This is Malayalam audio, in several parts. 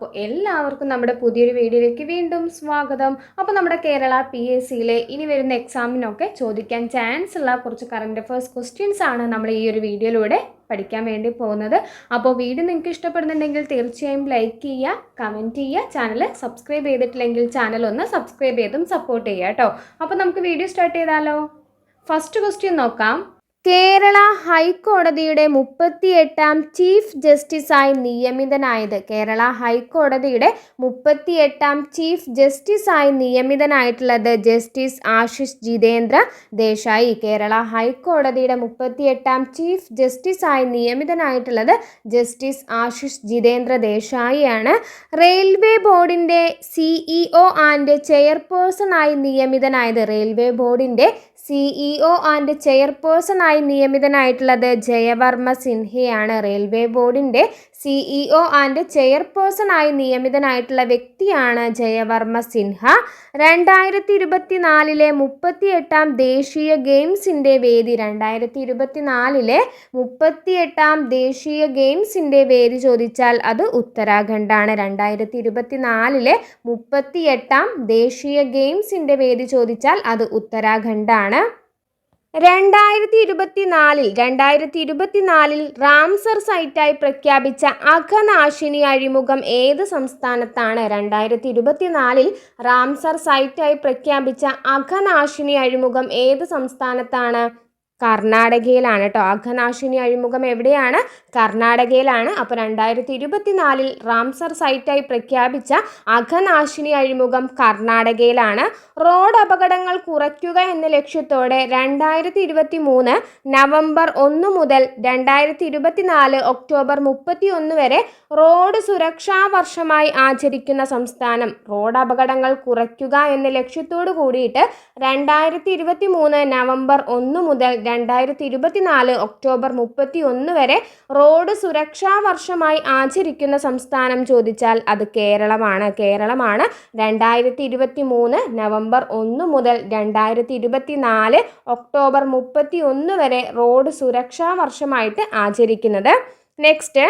അപ്പോൾ എല്ലാവർക്കും നമ്മുടെ പുതിയൊരു വീഡിയോയിലേക്ക് വീണ്ടും സ്വാഗതം. അപ്പോൾ നമ്മുടെ കേരള പി എസ് സിയിലെ ഇനി വരുന്ന എക്സാമിനൊക്കെ ചോദിക്കാൻ ചാൻസ് ഉള്ള കുറച്ച് കറണ്ട് അഫേഴ്സ് ക്വസ്റ്റ്യൻസ് ആണ് നമ്മൾ ഈ ഒരു വീഡിയോയിലൂടെ പഠിക്കാൻ വേണ്ടി പോകുന്നത്. അപ്പോൾ വീഡിയോ നിങ്ങൾക്ക് ഇഷ്ടപ്പെടുന്നുണ്ടെങ്കിൽ തീർച്ചയായും ലൈക്ക് ചെയ്യുക കമന്റ് ചെയ്യുക ചാനൽ സബ്സ്ക്രൈബ് ചെയ്തിട്ടില്ലെങ്കിൽ ചാനൽ ഒന്ന് സബ്സ്ക്രൈബ് ചെയ്തും സപ്പോർട്ട് ചെയ്യുക കേട്ടോ അപ്പോൾ നമുക്ക് വീഡിയോ സ്റ്റാർട്ട് ചെയ്താലോ? ഫസ്റ്റ് ക്വസ്റ്റ്യൻ നോക്കാം. കേരള ഹൈക്കോടതിയുടെ മുപ്പത്തിയെട്ടാം ചീഫ് ജസ്റ്റിസായി നിയമിതനായത്. കേരള ഹൈക്കോടതിയുടെ മുപ്പത്തിയെട്ടാം ചീഫ് ജസ്റ്റിസായി നിയമിതനായിട്ടുള്ളത് ജസ്റ്റിസ് ആശിഷ് ജിതേന്ദ്ര ദേശായി. കേരള ഹൈക്കോടതിയുടെ മുപ്പത്തിയെട്ടാം ചീഫ് ജസ്റ്റിസായി നിയമിതനായിട്ടുള്ളത് ജസ്റ്റിസ് ആശിഷ് ജിതേന്ദ്ര ദേശായിയാണ്. റെയിൽവേ ബോർഡിന്റെ സിഇഒ ആൻഡ് ചെയർപേഴ്സണായി നിയമിതനായത് റെയിൽവേ ബോർഡിന്റെ സിഇഒ ആൻഡ് ചെയർപേഴ്സണായി നിയമിതനായിട്ടുള്ളത് ജയവർമ്മ സിൻഹയാണ്. റെയിൽവേ ബോർഡിന്റെ സിഇഒ ആൻഡ് ചെയർപേഴ്സണായി നിയമിതനായിട്ടുള്ള വ്യക്തിയാണ് ജയവർമ്മ സിൻഹ. രണ്ടായിരത്തി ഇരുപത്തി നാലിലെ മുപ്പത്തിയെട്ടാം ദേശീയ ഗെയിംസിന്റെ വേദി രണ്ടായിരത്തി ഇരുപത്തി നാലിലെ മുപ്പത്തിയെട്ടാം ദേശീയ ഗെയിംസിന്റെ വേദി ചോദിച്ചാൽ അത് ഉത്തരാഖണ്ഡാണ്. രണ്ടായിരത്തി ഇരുപത്തി നാലിലെ മുപ്പത്തിയെട്ടാം ദേശീയ ഗെയിംസിന്റെ വേദി ചോദിച്ചാൽ അത് ഉത്തരാഖണ്ഡാണ്. രണ്ടായിരത്തി ഇരുപത്തിനാലിൽ രണ്ടായിരത്തി ഇരുപത്തിനാലിൽ റാംസർ സൈറ്റായി പ്രഖ്യാപിച്ച അഘനാശിനി അഴിമുഖം ഏത് സംസ്ഥാനത്താണ്? രണ്ടായിരത്തി ഇരുപത്തിനാലിൽ റാംസർ സൈറ്റായി പ്രഖ്യാപിച്ച അഘനാശിനി അഴിമുഖം ഏത് സംസ്ഥാനത്താണ്? കർണാടകയിലാണ് കേട്ടോ അഘനാശിനി അഴിമുഖം എവിടെയാണ്? കർണാടകയിലാണ്. അപ്പോൾ രണ്ടായിരത്തി ഇരുപത്തിനാലിൽ റാംസർ സൈറ്റായി പ്രഖ്യാപിച്ച അഘനാശിനി അഴിമുഖം കർണാടകയിലാണ്. റോഡ് അപകടങ്ങൾ കുറയ്ക്കുക എന്ന ലക്ഷ്യത്തോടെ രണ്ടായിരത്തി ഇരുപത്തി മൂന്ന് നവംബർ ഒന്ന് മുതൽ രണ്ടായിരത്തി ഇരുപത്തിനാല് ഒക്ടോബർ മുപ്പത്തി ഒന്ന് വരെ റോഡ് സുരക്ഷാ വർഷമായി ആചരിക്കുന്ന സംസ്ഥാനം. റോഡ് അപകടങ്ങൾ കുറയ്ക്കുക എന്ന ലക്ഷ്യത്തോടു കൂടിയിട്ട് രണ്ടായിരത്തി ഇരുപത്തി മൂന്ന് നവംബർ ഒന്ന് മുതൽ രണ്ടായിരത്തി ഇരുപത്തിനാല് ഒക്ടോബർ മുപ്പത്തി ഒന്ന് വരെ റോഡ് സുരക്ഷാ വർഷമായി ആചരിക്കുന്ന സംസ്ഥാനം ചോദിച്ചാൽ അത് കേരളമാണ്. കേരളമാണ് രണ്ടായിരത്തി ഇരുപത്തി മൂന്ന് നവംബർ ഒന്ന് മുതൽ രണ്ടായിരത്തി ഇരുപത്തി നാല് ഒക്ടോബർ മുപ്പത്തി ഒന്ന് വരെ റോഡ് സുരക്ഷാ വർഷമായിട്ട് ആചരിക്കുന്നത്. നെക്സ്റ്റ്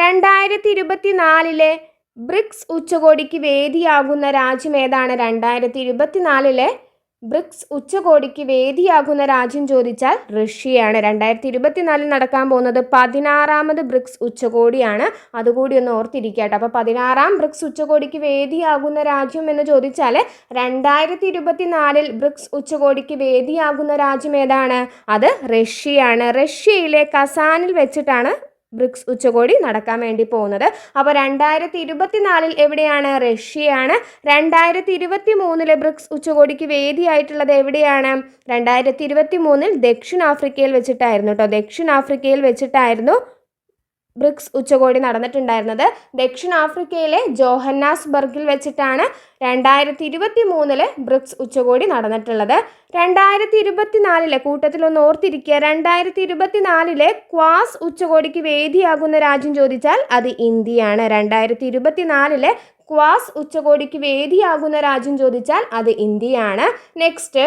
രണ്ടായിരത്തി ഇരുപത്തി നാലിലെ ബ്രിക്സ് ഉച്ചകോടിക്ക് വേദിയാകുന്ന രാജ്യം ഏതാണ്? രണ്ടായിരത്തി ഇരുപത്തിനാലിലെ ബ്രിക്സ് ഉച്ചകോടിക്ക് വേദിയാകുന്ന രാജ്യം ചോദിച്ചാൽ റഷ്യയാണ്. രണ്ടായിരത്തി ഇരുപത്തിനാലിൽ നടക്കാൻ പോകുന്നത് പതിനാറാമത് ബ്രിക്സ് ഉച്ചകോടിയാണ്. അതുകൂടി ഒന്ന് ഓർത്തിരിക്കട്ടെ അപ്പോൾ പതിനാറാം ബ്രിക്സ് ഉച്ചകോടിക്ക് വേദിയാകുന്ന രാജ്യം എന്ന് ചോദിച്ചാൽ രണ്ടായിരത്തി ഇരുപത്തിനാലിൽ ബ്രിക്സ് ഉച്ചകോടിക്ക് വേദിയാകുന്ന രാജ്യം ഏതാണ്? അത് റഷ്യയാണ്. റഷ്യയിലെ കസാനിൽ വെച്ചിട്ടാണ് ബ്രിക്സ് ഉച്ചകോടി നടക്കാൻ വേണ്ടി പോകുന്നത്. അപ്പോൾ രണ്ടായിരത്തി ഇരുപത്തിനാലിൽ എവിടെയാണ് റഷ്യയാണ്? രണ്ടായിരത്തി ഇരുപത്തി മൂന്നിലെ ബ്രിക്സ് ഉച്ചകോടിക്ക് വേദിയായിട്ടുള്ളത് എവിടെയാണ്? രണ്ടായിരത്തി ഇരുപത്തി മൂന്നിൽ ദക്ഷിണാഫ്രിക്കയിൽ വെച്ചിട്ടായിരുന്നു കേട്ടോ ദക്ഷിണാഫ്രിക്കയിൽ വെച്ചിട്ടായിരുന്നു ബ്രിക്സ് ഉച്ചകോടി നടന്നിട്ടുണ്ടായിരുന്നത്. ദക്ഷിണാഫ്രിക്കയിലെ ജോഹന്നാസ്ബർഗിൽ വെച്ചിട്ടാണ് രണ്ടായിരത്തി ഇരുപത്തി മൂന്നിൽ ബ്രിക്സ് ഉച്ചകോടി നടന്നിട്ടുള്ളത്. രണ്ടായിരത്തി ഇരുപത്തിനാലിലെ കൂട്ടത്തിലൊന്ന് ഓർത്തിരിക്കുക. രണ്ടായിരത്തി ഇരുപത്തിനാലിലെ ക്വാസ് ഉച്ചകോടിക്ക് വേദിയാകുന്ന രാജ്യം ചോദിച്ചാൽ അത് ഇന്ത്യയാണ്. രണ്ടായിരത്തി ഇരുപത്തിനാലിലെ ക്വാസ് ഉച്ചകോടിക്ക് വേദിയാകുന്ന രാജ്യം ചോദിച്ചാൽ അത് ഇന്ത്യയാണ്. നെക്സ്റ്റ്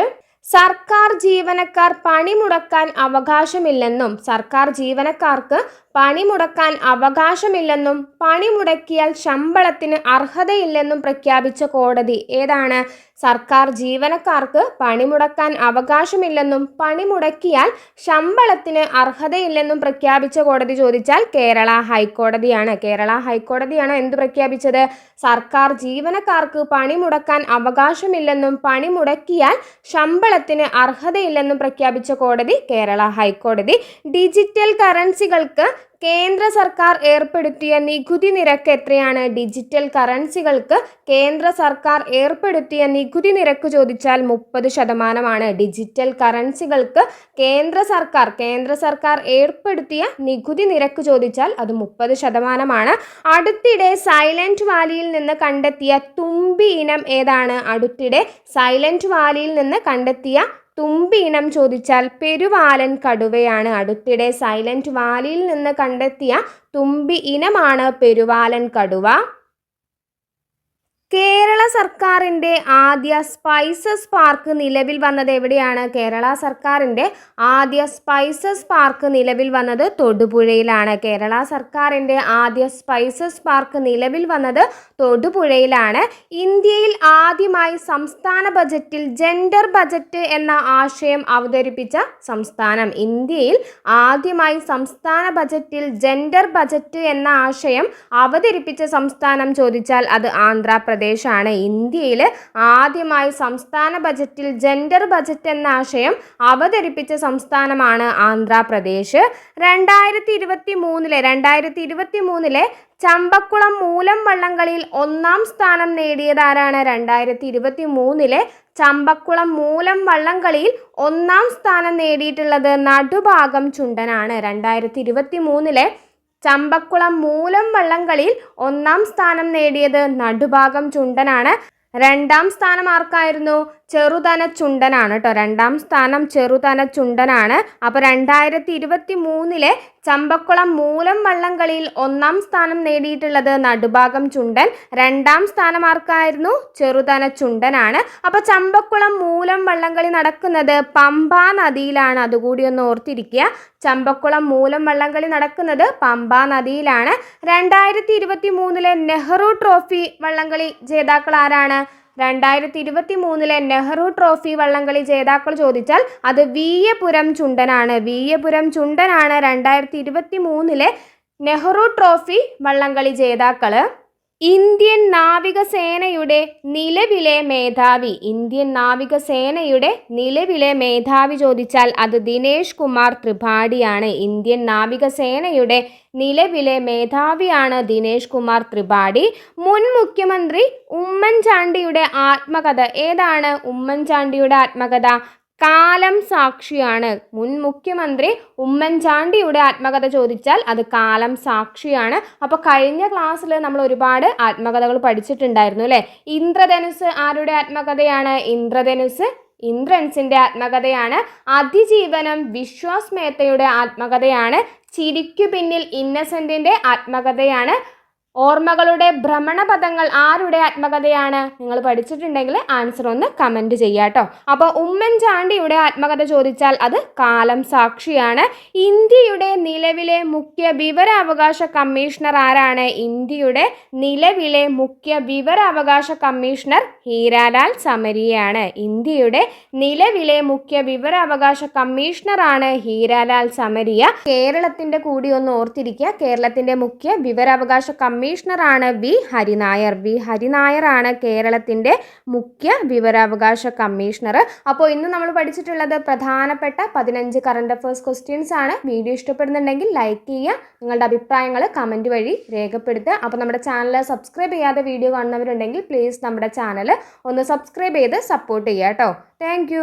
സർക്കാർ ജീവനക്കാർ പണിമുടക്കാൻ അവകാശമില്ലെന്നും സർക്കാർ ജീവനക്കാർക്ക് പണിമുടക്കാൻ അവകാശമില്ലെന്നും പണിമുടക്കിയാൽ ശമ്പളത്തിന് അർഹതയില്ലെന്നും പ്രഖ്യാപിച്ച കോടതി. ഏതാണ്? സർക്കാർ ജീവനക്കാർക്ക് പണിമുടക്കാൻ അവകാശമില്ലെന്നും പണിമുടക്കിയാൽ ശമ്പളത്തിന് അർഹതയില്ലെന്നും പ്രഖ്യാപിച്ച കോടതി ചോദിച്ചാൽ കേരള ഹൈക്കോടതിയാണ്. കേരള ഹൈക്കോടതിയാണ് എന്ത് പ്രഖ്യാപിച്ചത്? സർക്കാർ ജീവനക്കാർക്ക് പണിമുടക്കാൻ അവകാശമില്ലെന്നും പണിമുടക്കിയാൽ ശമ്പളത്തിന് അർഹതയില്ലെന്നും പ്രഖ്യാപിച്ച കോടതി കേരള ഹൈക്കോടതി. ഡിജിറ്റൽ കറൻസികൾക്ക് കേന്ദ്ര സർക്കാർ ഏർപ്പെടുത്തിയ നികുതി നിരക്ക് എത്രയാണ്? ഡിജിറ്റൽ കറൻസികൾക്ക് കേന്ദ്ര സർക്കാർ ഏർപ്പെടുത്തിയ നികുതി നിരക്ക് ചോദിച്ചാൽ മുപ്പത് ശതമാനമാണ്. ഡിജിറ്റൽ കറൻസികൾക്ക് കേന്ദ്ര സർക്കാർ കേന്ദ്ര സർക്കാർ ഏർപ്പെടുത്തിയ നികുതി നിരക്ക് ചോദിച്ചാൽ അത് മുപ്പത് ശതമാനമാണ്. അടുത്തിടെ സൈലന്റ് വാലിയിൽ നിന്ന് കണ്ടെത്തിയ തുമ്പി ഇനം ഏതാണ്? അടുത്തിടെ സൈലന്റ് വാലിയിൽ നിന്ന് കണ്ടെത്തിയ തുമ്പി ഇനം ചോദിച്ചാൽ പെരുവാലൻ കടുവയാണ് അടുത്തിടെ സൈലന്റ് വാലിയിൽ നിന്ന് കണ്ടെത്തിയ തുമ്പി ഇനമാണ് പെരുവാലൻ കടുവ. കേരള സർക്കാരിന്റെ ആദ്യ സ്പൈസസ് പാർക്ക് നിലവിൽ വന്നത് എവിടെയാണ്? കേരള സർക്കാരിന്റെ ആദ്യ സ്പൈസസ് പാർക്ക് നിലവിൽ വന്നത് തൊടുപുഴയിലാണ്. കേരള സർക്കാരിന്റെ ആദ്യ സ്പൈസസ് പാർക്ക് നിലവിൽ വന്നത് തൊടുപുഴയിലാണ്. ഇന്ത്യയിൽ ആദ്യമായി സംസ്ഥാന ബജറ്റിൽ ജെൻഡർ ബജറ്റ് എന്ന ആശയം അവതരിപ്പിച്ച സംസ്ഥാനം. ഇന്ത്യയിൽ ആദ്യമായി സംസ്ഥാന ബജറ്റിൽ ജെൻഡർ ബജറ്റ് എന്ന ആശയം അവതരിപ്പിച്ച സംസ്ഥാനം ചോദിച്ചാൽ അത് ആന്ധ്രാപ്രദേശ് പ്രദേശാണ് ഇന്ത്യയിൽ ആദ്യമായി സംസ്ഥാന ബജറ്റിൽ ജെൻഡർ ബജറ്റ് എന്ന ആശയം അവതരിപ്പിച്ച സംസ്ഥാനമാണ് ആന്ധ്രാപ്രദേശ്. രണ്ടായിരത്തി ഇരുപത്തി മൂന്നിലെ രണ്ടായിരത്തി ഇരുപത്തി മൂന്നിലെ ചമ്പക്കുളം മൂലം വള്ളംകളിയിൽ ഒന്നാം സ്ഥാനം നേടിയതാരാണ് രണ്ടായിരത്തി ഇരുപത്തി മൂന്നിലെ ചമ്പക്കുളം മൂലം വള്ളംകളിയിൽ ഒന്നാം സ്ഥാനം നേടിയിട്ടുള്ളത് നടുഭാഗം ചുണ്ടനാണ്. രണ്ടായിരത്തി ഇരുപത്തി മൂന്നിലെ ചമ്പക്കുളം മൂലം വള്ളംകളിയിൽ ഒന്നാം സ്ഥാനം നേടിയത് നടുഭാഗം ചുണ്ടനാണ്. രണ്ടാം സ്ഥാനം ആർക്കായിരുന്നു? ചെറുതന ചുണ്ടനാണ് കേട്ടോ രണ്ടാം സ്ഥാനം ചെറുതന ചുണ്ടനാണ്. അപ്പോൾ രണ്ടായിരത്തി ഇരുപത്തി മൂന്നിലെ ചമ്പക്കുളം മൂലം വള്ളംകളിയിൽ ഒന്നാം സ്ഥാനം നേടിയിട്ടുള്ളത് നടുഭാഗം ചുണ്ടൻ. രണ്ടാം സ്ഥാനം ആർക്കായിരുന്നു? ചെറുതന ചുണ്ടനാണ്. അപ്പോൾ ചമ്പക്കുളം മൂലം വള്ളംകളി നടക്കുന്നത് പമ്പാ നദിയിലാണ്. അതുകൂടി ഒന്ന് ഓർത്തിരിക്കുക. ചമ്പക്കുളം മൂലം വള്ളംകളി നടക്കുന്നത് പമ്പാ നദിയിലാണ്. രണ്ടായിരത്തി ഇരുപത്തി മൂന്നിലെ നെഹ്റു ട്രോഫി വള്ളംകളി ജേതാക്കൾ ആരാണ്? രണ്ടായിരത്തി ഇരുപത്തി മൂന്നിലെ നെഹ്റു ട്രോഫി വള്ളംകളി ജേതാക്കൾ ചോദിച്ചാൽ അത് വീയപുരം ചുണ്ടനാണ്. വീയപുരം ചുണ്ടനാണ് രണ്ടായിരത്തി ഇരുപത്തി മൂന്നിലെ നെഹ്റു ട്രോഫി വള്ളംകളി ജേതാക്കൾ. ഇന്ത്യൻ നാവികസേനയുടെ നിലവിലെ മേധാവി. ഇന്ത്യൻ നാവികസേനയുടെ നിലവിലെ മേധാവി ചോദിച്ചാൽ അത് ദിനേഷ് കുമാർ ത്രിപാഠിയാണ്. ഇന്ത്യൻ നാവികസേനയുടെ നിലവിലെ മേധാവിയാണ് ദിനേഷ് കുമാർ ത്രിപാഠി. മുൻ മുഖ്യമന്ത്രി ഉമ്മൻചാണ്ടിയുടെ ആത്മകഥ. ഏതാണ് ഉമ്മൻചാണ്ടിയുടെ ആത്മകഥ? കാലം സാക്ഷിയാണ്. മുൻ മുഖ്യമന്ത്രി ഉമ്മൻചാണ്ടിയുടെ ആത്മകഥ ചോദിച്ചാൽ അത് കാലം സാക്ഷിയാണ്. അപ്പോൾ കഴിഞ്ഞ ക്ലാസ്സിൽ നമ്മൾ ഒരുപാട് ആത്മകഥകൾ പഠിച്ചിട്ടുണ്ടായിരുന്നു അല്ലേ? ഇന്ദ്രധനുസ് ആരുടെ ആത്മകഥയാണ്? ഇന്ദ്രധനുസ് ഇന്ദ്രൻസിന്റെ ആത്മകഥയാണ്. അതിജീവനം വിശ്വാസ് മേത്തയുടെ ആത്മകഥയാണ്. ചിരിക്കു പിന്നിൽ ഇന്നസെന്റിന്റെ ആത്മകഥയാണ്. ഓർമ്മകളുടെ ഭ്രമണപഥങ്ങൾ ആരുടെ ആത്മകഥയാണ്? നിങ്ങൾ പഠിച്ചിട്ടുണ്ടെങ്കിൽ ആൻസർ ഒന്ന് കമന്റ് ചെയ്യാം കേട്ടോ. അപ്പോൾ ഉമ്മൻചാണ്ടിയുടെ ആത്മകഥ ചോദിച്ചാൽ അത് കാലം സാക്ഷിയാണ്. ഇന്ത്യയുടെ നിലവിലെ മുഖ്യ വിവരാവകാശ കമ്മീഷണർ ആരാണ്? ഇന്ത്യയുടെ നിലവിലെ മുഖ്യ വിവരാവകാശ കമ്മീഷണർ ഹീരാലാൽ സമരിയാണ്. ഇന്ത്യയുടെ നിലവിലെ മുഖ്യ വിവരാവകാശ കമ്മീഷണറാണ് ഹീരാലാൽ സമരിയ. കേരളത്തിന്റെ കൂടി ഒന്ന് ഓർത്തിരിക്കുക. കേരളത്തിന്റെ മുഖ്യ വിവരാവകാശ കമ്മീഷണർ കമ്മീഷണറാണ് വി ഹരിനായർ. വി ഹരിനായറാണ് കേരളത്തിന്റെ മുഖ്യ വിവരാവകാശ കമ്മീഷണർ. അപ്പോൾ ഇന്ന് നമ്മൾ പഠിച്ചിട്ടുള്ളത് പ്രധാനപ്പെട്ട പതിനഞ്ച് കറണ്ട് അഫേഴ്സ് ക്വസ്റ്റ്യൻസ് ആണ്. വീഡിയോ ഇഷ്ടപ്പെടുന്നുണ്ടെങ്കിൽ ലൈക്ക് ചെയ്യുക. നിങ്ങളുടെ അഭിപ്രായങ്ങൾ കമന്റ് വഴി രേഖപ്പെടുത്തുക. അപ്പോൾ നമ്മുടെ ചാനൽ സബ്സ്ക്രൈബ് ചെയ്യാതെ വീഡിയോ കാണുന്നവരുണ്ടെങ്കിൽ പ്ലീസ് നമ്മുടെ ചാനൽ ഒന്ന് സബ്സ്ക്രൈബ് ചെയ്ത് സപ്പോർട്ട് ചെയ്യുക കേട്ടോ. താങ്ക്